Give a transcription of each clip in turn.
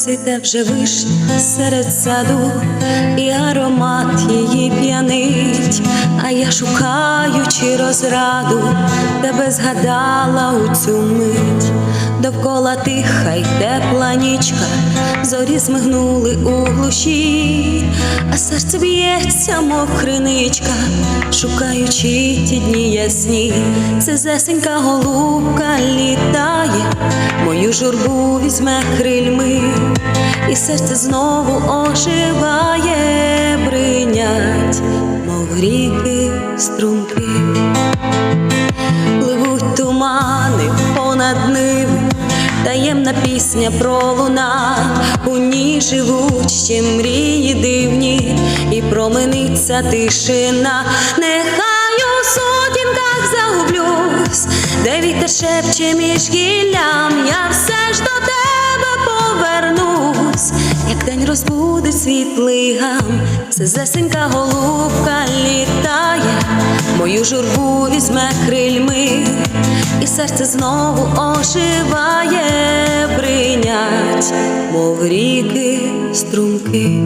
Цвіте вже вишня серед саду, і аромат її п'янить, а я шукаючи розраду, тебе згадала у цю мить, довкола тиха й тепла нічка, зорі змигнули у глуші, а серце б'ється, мов криничка, шукаючи ті дні ясні, це зесенька голубка літає, журбу візьме крильми, і серце знову оживає, бринять, мов ріки струмки, пливуть тумани понад ними, таємна пісня пролуна, у ній живуть ще мрії дивні, і промениться тишина, нехай у сутінках загублюсь, де вітер шепче між гіллям, розбудить світлий гам, це зесенька голубка літає, мою журбу візьме крильми, і серце знову оживає, бринять, мов ріки струмки.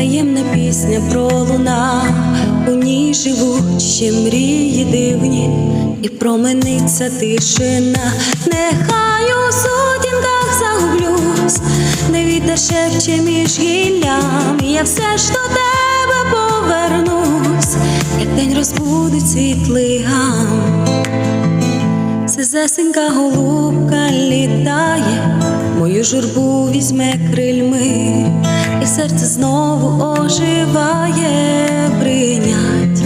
Таємна пісня пролуна, у ній живуть ще мрії дивні, і промениться тишина, нехай у сутінках загублюсь, не вітер шепче між гіллям, я все ж до тебе повернусь, як день розбудить світлий гам. Зесенька голубка літає, мою журбу візьме крильми, і серце знову оживає, бринять,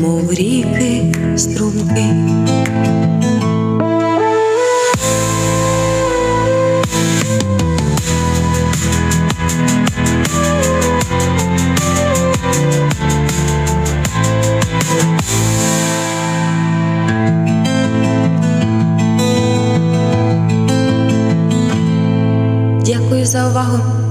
мов ріки струмки. за увагу.